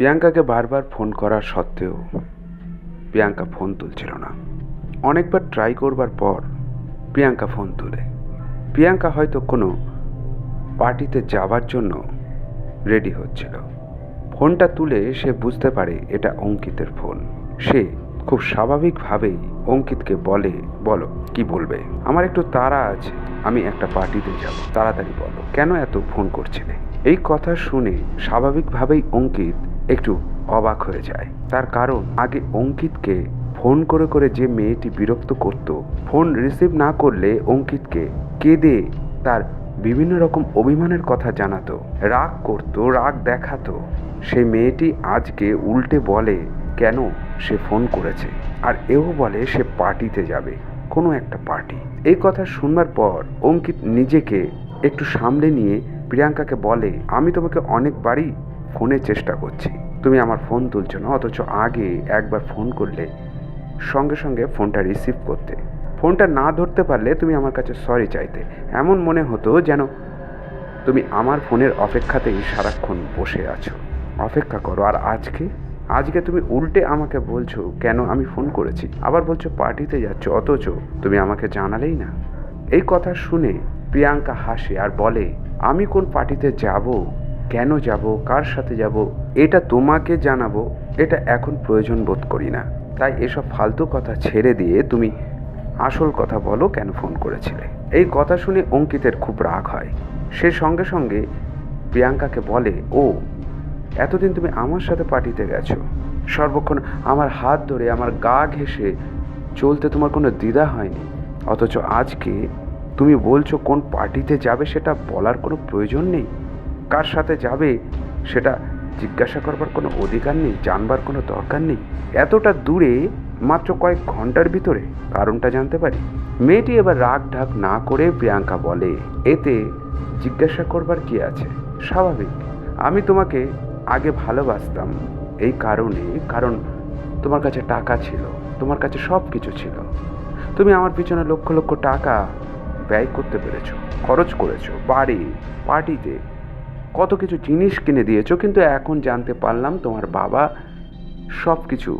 প্রিয়াঙ্কাকে বারবার ফোন করা সত্ত্বেও প্রিয়াঙ্কা ফোন তুলছিল না। অনেকবার ট্রাই করবার পর প্রিয়াঙ্কা ফোন তুলে। প্রিয়াঙ্কা হয়তো কোনো পার্টিতে যাবার জন্য রেডি হচ্ছিল। ফোনটা তুলে সে বুঝতে পারে এটা অঙ্কিতের ফোন। সে খুব স্বাভাবিকভাবেই অঙ্কিতকে বলে, বলো, কি বলবে? আমার একটু তাড়া আছে, আমি একটা পার্টিতে যাব। তাড়াতাড়ি বলো, কেন এত ফোন করছিলে? এই কথা শুনে স্বাভাবিকভাবেই অঙ্কিত একটু অবাক হয়ে যায়। তার কারণ, আগে অঙ্কিতকে ফোন করে করে যে মেয়েটি বিরক্ত করত, ফোন রিসিভ না করলে অঙ্কিতকে কেঁদে তার বিভিন্ন রকম অভিমানের কথা জানাতো, রাগ করত, রাগ দেখাতো। সেই মেয়েটি আজকে উল্টে বলে, কেন সে ফোন করেছে? আর এও বলে, সে পার্টিতে যাবে, কোনো একটা পার্টি। এই কথা শুনবার পর অঙ্কিত নিজেকে একটু সামলে নিয়ে প্রিয়াঙ্কাকে বলে, আমি তোমাকে অনেকবারই ফোনে চেষ্টা করছি। তুমি আমার ফোন তুলছো না, অথচ আগে একবার ফোন করলে, সঙ্গে সঙ্গে ফোনটা রিসিভ করতে। ফোনটা না ধরতে পারলে তুমি আমার কাছে সরি চাইতে। এমন মনে হতো যেন তুমি আমার ফোনের অপেক্ষাতেই সারাক্ষণ বসে আছো। অপেক্ষা করো, আর আজকে? আজকে তুমি উল্টে আমাকে বলছো, কেন আমি ফোন করেছি? আবার বলছো, পার্টিতে যাচ্ছ, অথচ তুমি আমাকে জানালেই না। এই কথা শুনে প্রিয়াঙ্কা হাসে আর বলে, আমি কোন পার্টিতে যাব কেন যাব, কার সাথে যাব, এটা তোমাকে জানাব, এটা এখন প্রয়োজন বোধ করি না। তাই এসব ফালতু কথা ছেড়ে দিয়ে তুমি আসল কথা বলো কেন ফোন করেছিলে। এই কথা শুনে অঙ্কিতের খুব রাগ হয়। সে সঙ্গে সঙ্গে প্রিয়াঙ্কাকে বলে, ও, এতদিন তুমি আমার সাথে পার্টিতে গেছো। সর্বক্ষণ আমার হাত ধরে, আমার গা ঘেঁষে চলতে তোমার কোনো দ্বিধা হয়নি। অথচ আজকে তুমি বলছো কোন পার্টিতে যাবে সেটা বলার কোনো প্রয়োজন নেই? কার সাথে যাবে, সেটা জিজ্ঞাসা করবার কোনো অধিকার নেই, জানবার কোনো দরকার নেই। এতটা দূরে, মাত্র কয়েক ঘণ্টার ভিতরে, কারণটা জানতে পারি। মেয়েটি এবার রাগ ঢাক না করে প্রিয়াঙ্কা বলে, এতে জিজ্ঞাসা করবার কি আছে? স্বাভাবিক। আমি তোমাকে আগে ভালোবাসতাম, এই কারণে, কারণ তোমার কাছে টাকা ছিল, তোমার কাছে সব কিছু ছিল। তুমি আমার পিছনে লক্ষ লক্ষ টাকা ব্যয় করতে পেরেছ, খরচ করেছ, বাড়ি, পার্টিতে কত কিছু জিনিস কিনে দিয়েছ, কিন্তু এখন জানতে পারলাম তোমার বাবা সব কিছু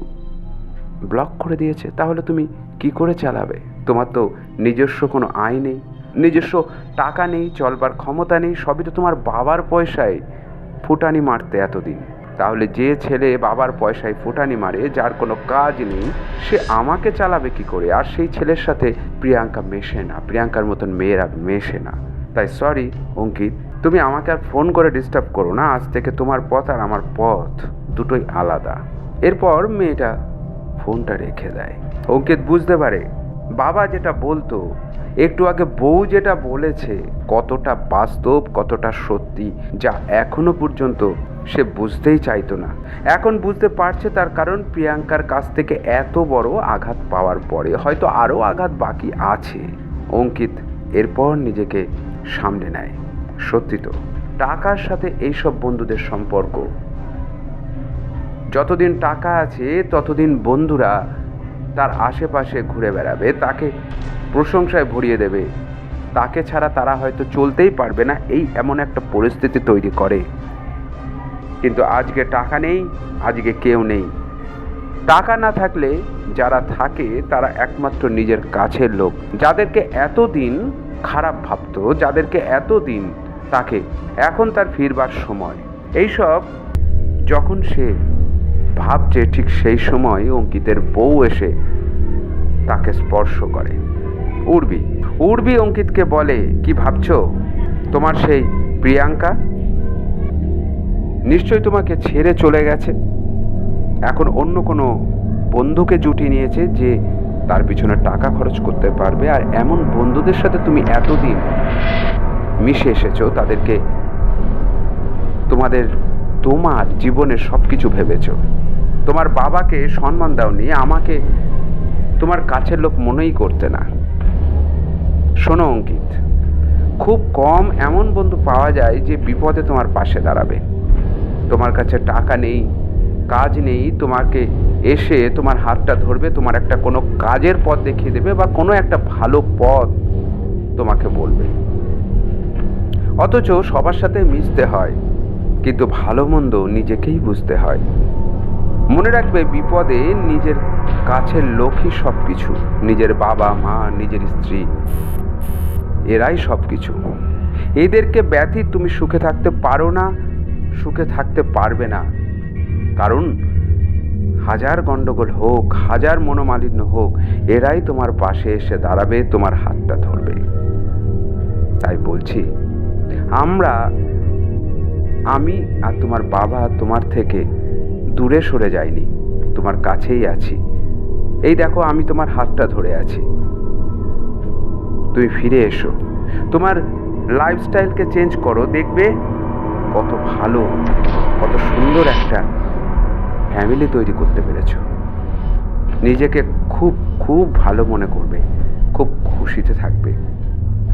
ব্লক করে দিয়েছে। তাহলে তুমি কি করে চালাবে? তোমার তো নিজস্ব কোনো আয় নেই, নিজস্ব টাকা নেই, চলবার ক্ষমতা নেই, সবই তো তোমার বাবার পয়সায় ফুটানি মারতে এতদিন। তাহলে যে ছেলে বাবার পয়সায় ফুটানি মারে, যার কোনো কাজ নেই, সে আমাকে চালাবে কি করে? আর সেই ছেলের সাথে প্রিয়াঙ্কা মেশে না, প্রিয়াঙ্কার মতন মেয়েরা মেশে না। তাই সরি অঙ্কিত। তুমি আমাকে আর ফোন করে ডিস্টার্ব করো না, আজ থেকে তোমার পথ আর আমার পথ দুটোই আলাদা। এরপর মেয়েটা ফোনটা রেখে দেয়। অঙ্কিত বুঝতে পারে, বাবা যেটা বলতো, একটু আগে বউ যেটা বলেছে, কতটা বাস্তব, কতটা সত্যি, যা এখনও পর্যন্ত সে বুঝতেই চাইতো না। এখন বুঝতে পারছে তার কারণ প্রিয়াঙ্কার কাছ থেকে এত বড় আঘাত পাওয়ার পরে হয়তো আরও আঘাত বাকি আছে। অঙ্কিত এরপর নিজেকে সামলে নেয়। সত্যি তো, টাকার সাথে এইসব বন্ধুদের সম্পর্ক। যতদিন টাকা আছে, ততদিন বন্ধুরা তার আশেপাশে ঘুরে বেড়াবে, তাকে প্রশংসায় ভরিয়ে দেবে। তাকে ছাড়া তারা হয়তো চলতেই পারবে না, এই এমন একটা পরিস্থিতি তৈরি করে। কিন্তু আজকে টাকা নেই, আজকে কেউ নেই। টাকা না থাকলে যারা থাকে, তারা একমাত্র নিজের কাছের লোক। যাদেরকে এতদিন খারাপ ভাবতো, যাদেরকে এতদিন তাকে। এখন তার ফিরবার সময়। এইসব যখন সে ভাবছে, ঠিক সেই সময় অঙ্কিতের বউ এসে তাকে স্পর্শ করে। উর্বি উর্বি অঙ্কিতকে বলে, কি ভাবছ? তোমার সেই প্রিয়াঙ্কা? নিশ্চয়ই তোমাকে ছেড়ে চলে গেছে। এখন অন্য কোনো বন্ধুকে জুটি নিয়েছে যে তার পিছনে টাকা খরচ করতে পারবে। আর এমন বন্ধুদের সাথে তুমি এতদিন মিশে এসেছ, তাদেরকে তোমাদের, তোমার জীবনের সব কিছু ভেবেছো। তোমার বাবাকে সম্মান দাওনি, আমাকে তোমার কাছের লোক মনেই করতে না। শোনো, অঙ্কিত, খুব কম এমন বন্ধু পাওয়া যায় যে বিপদে তোমার পাশে দাঁড়াবে। তোমার কাছে টাকা নেই, কাজ নেই, তোমাকে এসে তোমার হাতটা ধরবে, তোমার একটা কোনো কাজের পথ দেখিয়ে দেবে বা কোনো একটা ভালো পথ তোমাকে বলবে। অথচ সবার সাথে মিশতে হয়, কিন্তু ভালো মন্দ নিজেকেই বুঝতে হয়। মনে রাখবে, বিপদে নিজের কাছের লোকই সব কিছু নিজের বাবা, মা, নিজের স্ত্রী, এরাই সব কিছু এদেরকে ব্যথিত তুমি সুখে থাকতে পারো না, সুখে থাকতে পারবে না। কারণ হাজার গণ্ডগোল হোক, হাজার মনোমালিন্য হোক, এরাই তোমার পাশে এসে দাঁড়াবে, তোমার হাতটা ধরবে। তাই বলছি আমরা, আমি আর তোমার বাবা তোমার থেকে দূরে সরে যাইনি, তোমার কাছেই আছি। এই দেখো, আমি তোমার হাতটা ধরে আছি। তুমি ফিরে এসো। তোমার লাইফস্টাইলকে চেঞ্জ করো, দেখবে কত ভালো, কত সুন্দর একটা ফ্যামিলি তৈরি করতে পেরেছ। নিজেকে খুব খুব ভালো মনে করবে, খুব খুশিতে থাকবে।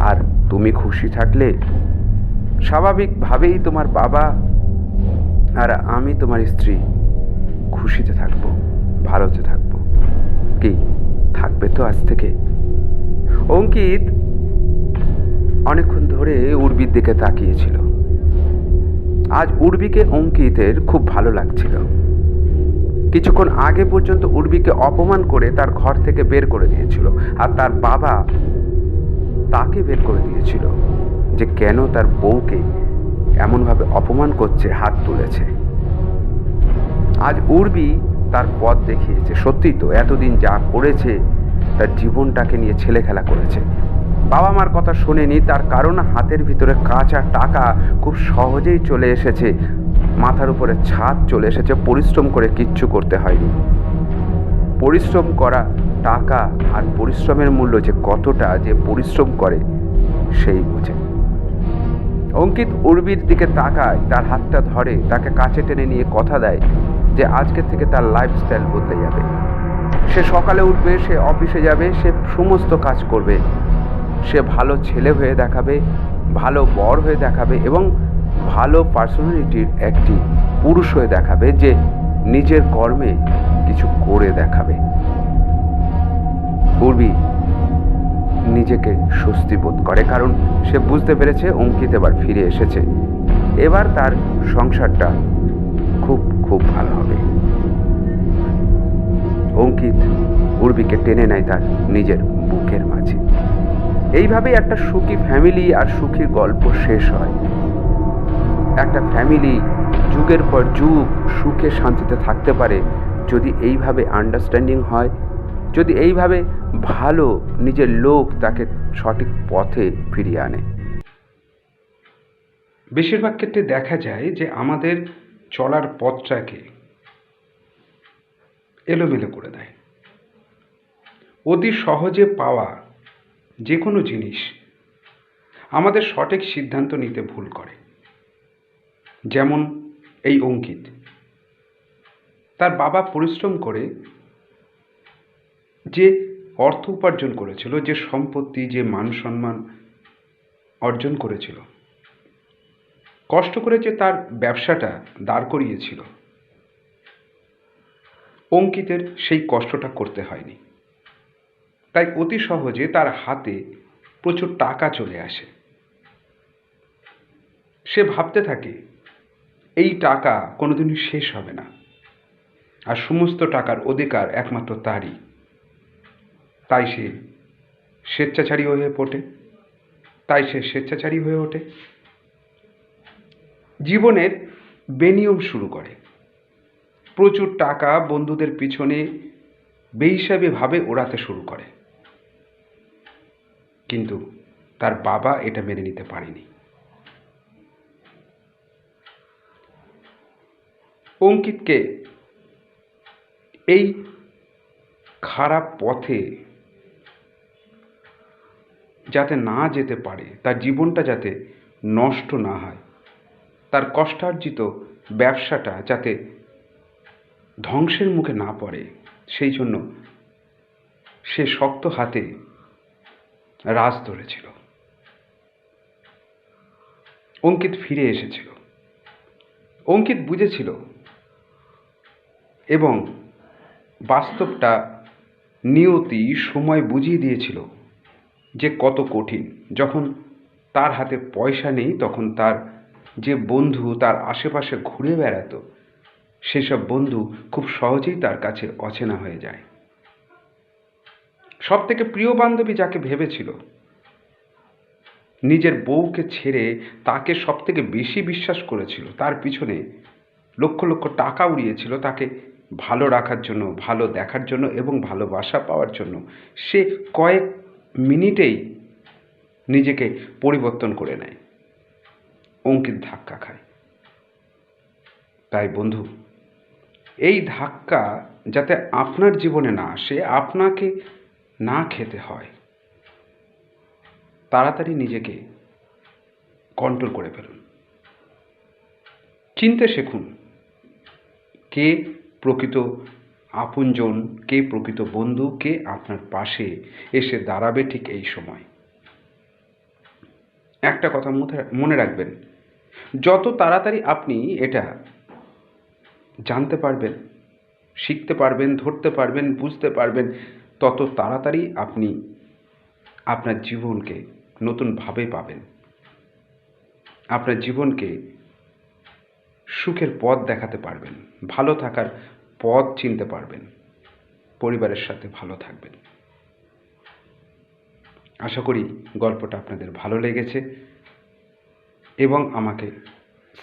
আর তুমি খুশি থাকলে স্বাভাবিকভাবেই তোমার বাবা আর আমি তোমার স্ত্রী খুশিতে থাকব, ভালোতে থাকব। কি, থাকবে তো আজ থেকে? অঙ্কিত অনেকক্ষণ ধরে উর্বির দিকে তাকিয়েছিল। আজ উর্বিকে অঙ্কিতের খুব ভালো লাগছিল। কিছুক্ষণ আগে পর্যন্ত উর্বিকে অপমান করে তার ঘর থেকে বের করে দিয়েছিল আর তার বাবা তাকে বের করে দিয়েছিল। যে কেন তার বউকে এমনভাবে অপমান করছে, হাত তুলেছে। আজ উর্বি তার পথ দেখিয়েছে। সত্যি তো, এতদিন যা করেছে, তার জীবনটাকে নিয়ে ছেলে খেলা করেছে। বাবা মার কথা শোনেনি, তার কারণ হাতের ভিতরে কাঁচা টাকা খুব সহজেই চলে এসেছে। মাথার উপরে ছাদ চলে এসেছে, পরিশ্রম করে কিচ্ছু করতে হয়নি। পরিশ্রম করা টাকা আর পরিশ্রমের মূল্য যে কতটা যে পরিশ্রম করে, সেই বোঝে। অঙ্কিত উর্বির দিকে তাকায়, তার হাতটা ধরে, তাকে কাছে টেনে নিয়ে কথা দেয় যে আজকে থেকে তার লাইফস্টাইল বদলে যাবে। সে সকালে উঠবে, সে অফিসে যাবে, সে সমস্ত কাজ করবে। সে ভালো ছেলে হয়ে দেখাবে, ভালো বর হয়ে দেখাবে এবং ভালো পার্সোনালিটির একটি পুরুষ হয়ে দেখাবে যে নিজের কর্মে কিছু করে দেখাবে। উর্বি নিজেকে স্বস্তি বোধ করে, কারণ সে বুঝতে পেরেছে অঙ্কিত এবার ফিরে এসেছে। এবার তার সংসারটা খুব খুব ভালো হবে। অঙ্কিত উর্বিকে টেনে নেয় তার নিজের বুকের মাঝে। এইভাবেই একটা সুখী ফ্যামিলি আর সুখীর গল্প শেষ হয়। একটা ফ্যামিলি যুগের পর যুগ সুখে শান্তিতে থাকতে পারে যদি এইভাবে আন্ডারস্ট্যান্ডিং হয়, যদি এইভাবে ভালো নিজের লোক তাকে সঠিক পথে ফিরিয়ে আনে। বেশিরভাগ ক্ষেত্রে দেখা যায় যে আমাদের চলার পথটাকে এলোমেলো করে দেয়। অতি সহজে পাওয়া যে কোনো জিনিস আমাদের সঠিক সিদ্ধান্ত নিতে ভুল করে। যেমন এই অঙ্কিত। তার বাবা পরিশ্রম করে যে অর্থ উপার্জন করেছিল, যে সম্পত্তি, যে মান সম্মান অর্জন করেছিল। কষ্ট করে যে তার ব্যবসাটা দাঁড় করিয়েছিল, অঙ্কিতের সেই কষ্টটা করতে হয়নি। তাই অতি সহজে তার হাতে প্রচুর টাকা চলে আসে। সে ভাবতে থাকে, এই টাকা কোনোদিনই শেষ হবে না। আর সমস্ত টাকার অধিকার একমাত্র তারই। তাই সে স্বেচ্ছাচারী হয়ে পড়ে তাই সে স্বেচ্ছাচারী হয়ে ওঠে। জীবনের বেনিয়ম শুরু করে। প্রচুর টাকা বন্ধুদের পিছনে বেহিসাবি ভাবে ওড়াতে শুরু করে। কিন্তু তার বাবা এটা মেনে নিতে পারেনি। অঙ্কিতকে এই খারাপ পথে যাতে না যেতে পারে, তার জীবনটা যাতে নষ্ট না হয়। তার কষ্টার্জিত ব্যবসাটা যাতে ধ্বংসের মুখে না পড়ে, সেই জন্য সে শক্ত হাতে রাজ ধরেছিল। অঙ্কিত ফিরে এসেছিল। অঙ্কিত বুঝেছিল এবং বাস্তবটা নিয়তি, সময় বুঝিয়ে দিয়েছিল। যে কত কঠিন। যখন তার হাতে পয়সা নেই, তখন তার যে বন্ধু, তার আশেপাশে ঘুরে বেড়াতো, সেসব বন্ধু খুব সহজেই তার কাছে অচেনা হয়ে যায়। সব থেকে প্রিয় বান্ধবী যাকে ভেবেছিল, নিজের বউকে ছেড়ে তাকে সব থেকে বেশি বিশ্বাস করেছিল, তার পিছনে লক্ষ লক্ষ টাকা উড়িয়েছিল, তাকে ভালো রাখার জন্য, ভালো দেখার জন্য এবং ভালোবাসা পাওয়ার জন্য। সে কয়েক মিনিটেই নিজেকে পরিবর্তন করে নেয়। অঙ্কিত ধাক্কা খায়। তাই বন্ধু, এই ধাক্কা যাতে আপনার জীবনে না আসে, আপনাকে না খেতে হয়, তাড়াতাড়ি নিজেকে কন্ট্রোল করে ফেলুন। চিনতে শিখুন, কে প্রকৃত আপনজন কে প্রকৃত বন্ধু কে আপনার পাশে এসে দাঁড়াবে ঠিক এই সময়। একটা কথা মনে রাখবেন, যত তাড়াতাড়ি আপনি এটা জানতে পারবেন, শিখতে পারবেন, ধরতে পারবেন, বুঝতে পারবেন, তত তাড়াতাড়ি আপনি আপনার জীবনকে নতুনভাবে পাবেন। আপনার জীবনকে সুখের পথ দেখাতে পারবেন, ভালো থাকার পথ চিনতে পারবেন। পরিবারের সাথে ভালো থাকবেন। আশা করি গল্পটা আপনাদের ভালো লেগেছে এবং আমাকে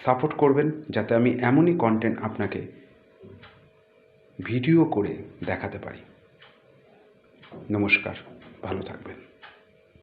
সাপোর্ট করবেন যাতে আমি এমনই কন্টেন্ট আপনাকে ভিডিও করে দেখাতে পারি। নমস্কার, ভালো থাকবেন।